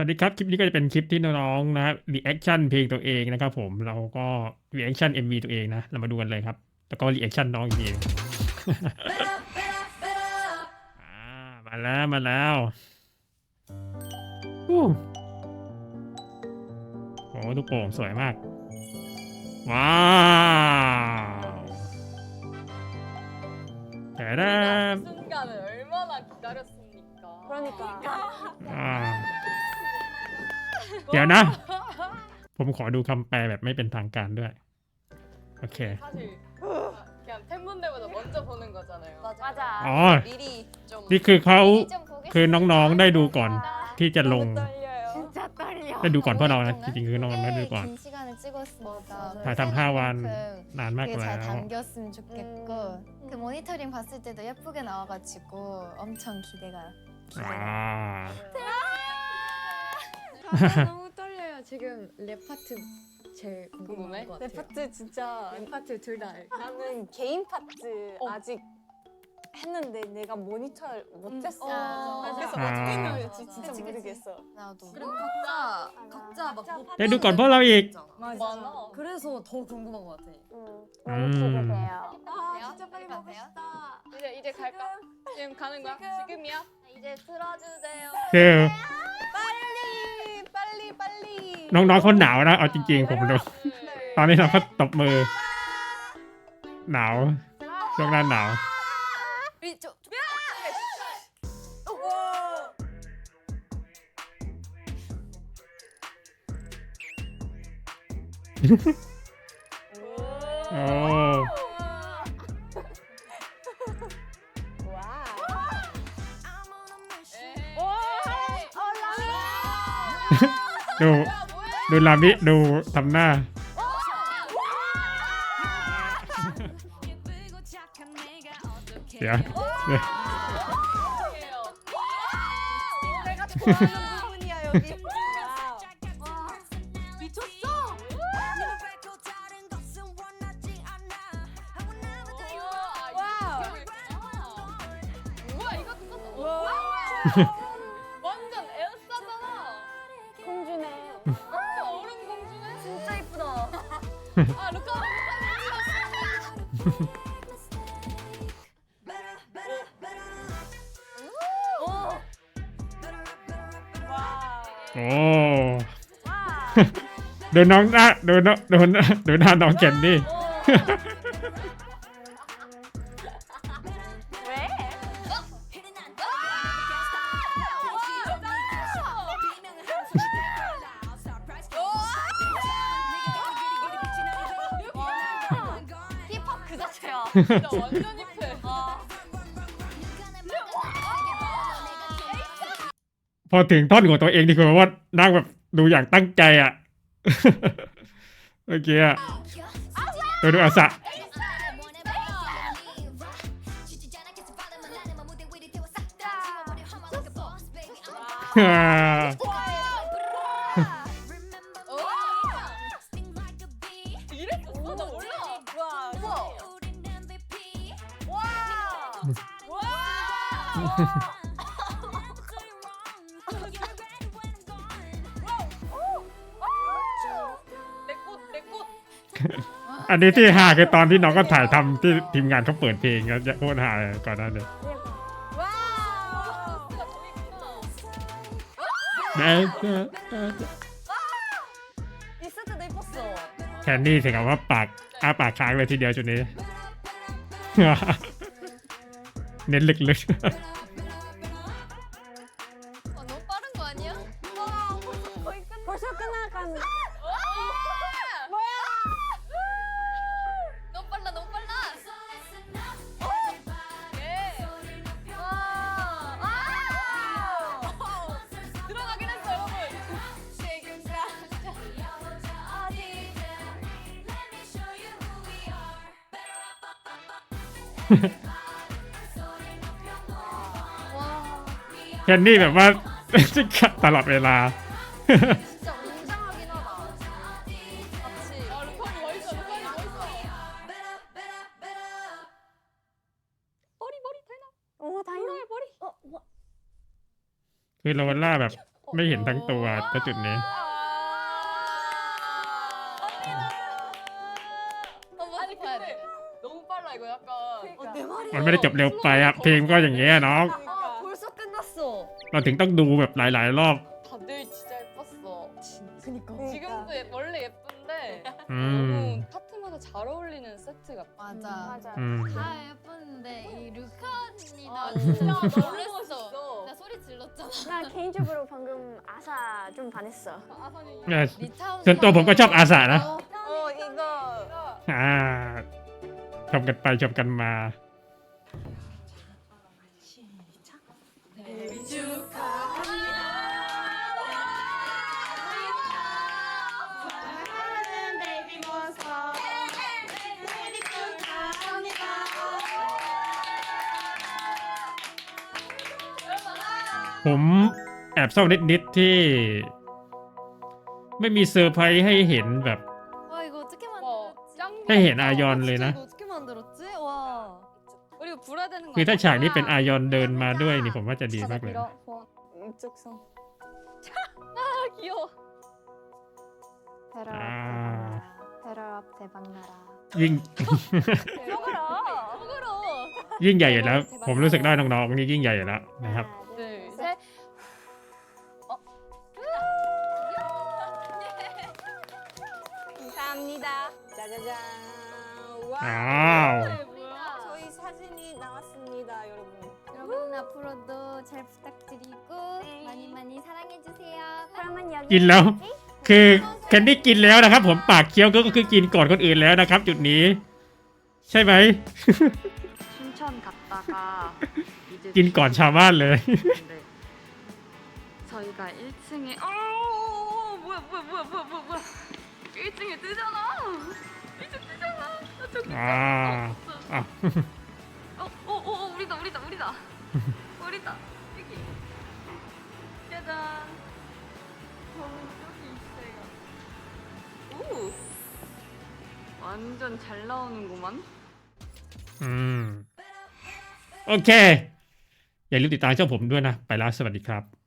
วัสดีครับ คลิปนี้ก็จะเป็นคลิปที่น้องๆนะรีแอคชั่นเพลงตัวเองนะครับผมเราก็รีแอคชั่น MV ตัวเองนะ เรามาดูกันเลยครับ แล้วก็รีแอคชั่นน้องอีกทีหนึ่ง อ่ามาแล้วมาแล้วอู้โอ้ลูกโป่งสวยมาก ว้าวแต่ได้ 순간을 얼마나 기다렸습니까? 그러니까. อ่า เดี๋ยวนะ ผมขอดูคำแปลแบบไม่เป็นทางการด้วย โอเค 사실 그냥 팬분들보다 먼저 보는 거잖아요. 맞아. อ๋อ 미리 좀 นี่คือเขา 미리 좀 보겠습니다. คือน้องๆได้ดูก่อน ที่จะลง 떨려요. 진짜 떨려. ได้ดูก่อนพวกเรานะ จริงๆคือน้องๆได้ดูก่อน 긴 시간을 찍었으니까 다 담 하완. 그만큼 นานมาก 되게 แล้ 잘 ว 담겼으면 좋겠고 그 모니터링 봤을 때도 예쁘게 나와가지고 엄청 기대가 อ่า 아, 너무 떨려요. 지금 랩 파트 제일 궁금해? 것 같아요. 파트 진짜 랩 파트 둘 다. 나는 개인 파트 어. 아직 했는데 내가 모니터를 못했어. 음. 아, 그래서 어떻게 했는지 맞아. 진짜 그치, 모르겠어. 나도. 그리고 각자 각자 막 각자 뭐 건발라위 맞아 그래서 더 궁금한 것 같아. 음. 음. 모니터세요. 아, 아, 진짜 빨리 가고 싶다. 이제 이제 갈까? 지금 가는 거야? 지금. 이야 이제 틀어주세요. 그 น้องๆเขาหนาวนะ เอาจริงๆผมรู้ตอนนี้เราก็ตบมือ หนาวช่วงหน้าหนาว โอ้ดู ดูลามิดูทำหน้า เดี๋ยวเดี๋ยว 내가 좋아하는 부분이야 여기. 미쳤어. 뭐야 이거 뜯었어? 와. 아 루카. 와. โอ้ ดูน้องหน้าดูน้องดูหน้าดูหน้าน้องเจนนี่ 왜? 진짜 완전 힙해. พอถึงท่อนของตัวเองนี่คือว่านั่งแบบดูอย่างตั้งใจอ่ะ เมื่อกี้อะดูดูอาสะ อ่ อันนี้ที่ฮาคือตอนที่น้องก็ถ่ายทำที่ทีมงานเขาเปิดเพลงแล้วจะโคตรฮาเลยก่อนหน้านี้ 와. 진짜 재밌구나. 있을 때도 이뻤어. แคนดี้ถึงกับว่าปากอ้าปากค้างเลยทีเดียวจุดนี้ เน้นลึก 어, 너무 빠른 거 아니야? 거의 끝. 벌써 끝나간. 너 แคนดี้แบบว่า ตลอดเวลา 진짜 웅장하긴 하다 같이 아, 루카니 멋있어, 루카니 멋있어. 오 다이나. 머리. 어, 와. คือโรเวลล่าแบบ 어 ไม่เห็นทั้งตัวณจุดนี้ 아 มันไม่ได้จบเร็วไปอะเพลงก็อย่างเงี้ยน้อง 아, 벌써 끝났어. เราถึงต้องดูแบบหลาย ๆ รอบ 다들 진짜 예뻤어 그니까. 지금도 예- 원래 예쁜데 음. 너무 파트마다 잘 어울리는 세트 같아 맞아. 맞아. 음. 다 예쁜데 이 루카 언니가 아, 진짜 진짜 놀랬어. 멋있어. 나 소리 질렀잖아. 나 개인적으로 방금 아사 좀 반했어. 아선이 เออ 리타운. ส่วนตัวผมก็ชอบอาสานะ 어 이거 อ่า ชมกันไปชมกันมา ผมแอบเศร้านิด ๆ ที่ ไม่มีเซอร์ไพรส์ให้เห็นแบบ 와 이거 어떻게 와, 만들었지? 짱 ให้เห็นอายอนเลยนะ 이거 어떻게 만들었지? 와. 그리고 불화되는 거 คือถ้าฉากนี้เป็นอายอนเดินมาด้วยนี่ผมว่าจะดีมากเลย 이쪽 손. 아 귀여워 배럴 아. 배럴업 대박 나라. ยิ่ง 먹으러. 속으로 ยิ่งใหญ่อยู่แล้ว ผมรู้สึกได้น้องๆนี่ยิ่งใหญ่อยู่แล้วนะครับ 둘셋 감사합니다. 짜자잔. 와. อ้าว 저희 사진이 나왔습니다, 여러분. 여러분 앞으로도 잘 부탁드리고 네. 많이 많이 사랑해 주세요. 그러면 여기 กินแล้ว คือแคนดี้กินแล้วนะครับ ผมปากเคี้ยวก็คือกินก่อนคนอื่นแล้วนะครับ จุดนี้ ใช่ไหม 춘천 갔다가 이제 กินก่อนชาวบ้านเลย 네. 저희가 1층에 어 뭐야 뭐야 뭐야 뭐야 뭐야 뭐야 1층에 뜨잖아 1층 뜨잖아 나 저기 อ่าอ่ะ 어어어 어, 어, 우리다 우리다 우리다 우리다 여기 짜잔 어, 여기 있어 얘가 오 완전 잘 나오는구만 อืม โอเค อย่าลืมติดตามช่องผมด้วยนะ ไปแล้วสวัสดีครับ